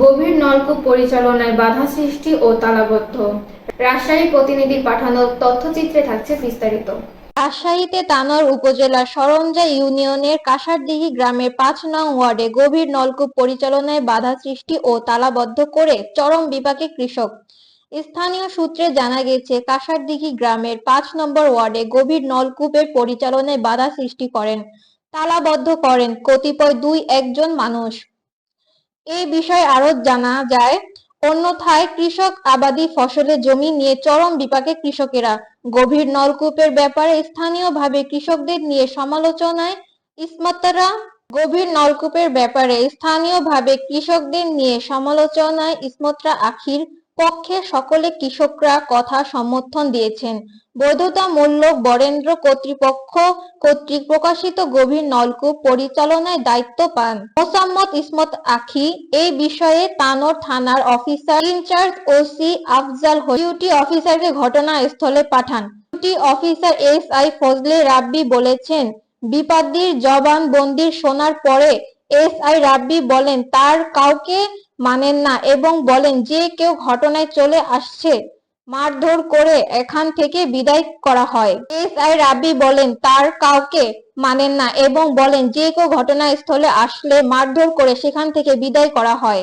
গভীর নলকূপ পরিচালনায় বাধা সৃষ্টি ও তালাবদ্ধ। রাজশাহী প্রতিনিধির পাঠানো তথ্যচিত্রে থাকছে বিস্তারিত। রাজশাহীতে তানোর উপজেলার সরঞ্জা ইউনিয়নের কাঁসারদিঘি গ্রামের পাঁচ নং ওয়ার্ডে গভীর নলকূপ পরিচালনায় বাধা সৃষ্টি ও তালাবদ্ধ করে চরম বিপাকে কৃষক। স্থানীয় সূত্রে জানা গেছে কাঁসারদিঘি গ্রামের পাঁচ নম্বর ওয়ার্ডে গভীর নলকূপের পরিচালনায় বাধা সৃষ্টি করেন, তালাবদ্ধ করেন কতিপয় দুই একজন মানুষ। এই বিষয়ে আরও জানা যায়, অন্যথায় কৃষক আবাদি ফসলের জমি নিয়ে চরম বিপাকে কৃষকেরা। গভীর নলকূপের ব্যাপারে স্থানীয়ভাবে কৃষকদের নিয়ে সমালোচনায় ইসমাতারা গভীর নলকূপের ব্যাপারে স্থানীয়ভাবে কৃষকদের নিয়ে সমালোচনায় ইসমতরা আখির পক্ষে সকলে কৃষকরা কথা সমর্থন দিয়েছেন। বৈধতামূলক বরেন্দ্র কর্তৃপক্ষ কর্তৃক প্রকাশিত গভীর নলকূপ পরিচালনায় দায়িত্ব পান। মোসাম্মদ ইসমত আখি এই বিষয়ে তানোর থানার officer in charge OC Afzal duty অফিসারকে ঘটনাস্থলে পাঠান। Duty officer S I Fazle Rabbi বলেছেন বিপাদ্দির জবানবন্দির শোনার পরে এস আই রাব্বি বলেন, তার কাউকে মানেন না এবং বলেন, যে কেউ ঘটনায় চলে আসছে, মারধর করে এখান থেকে বিদায় করা হয়। এস আই বলেন, তার কাউকে মানেন না এবং বলেন, যে কেউ ঘটনাস্থলে আসলে মারধর করে সেখান থেকে বিদায় করা হয়।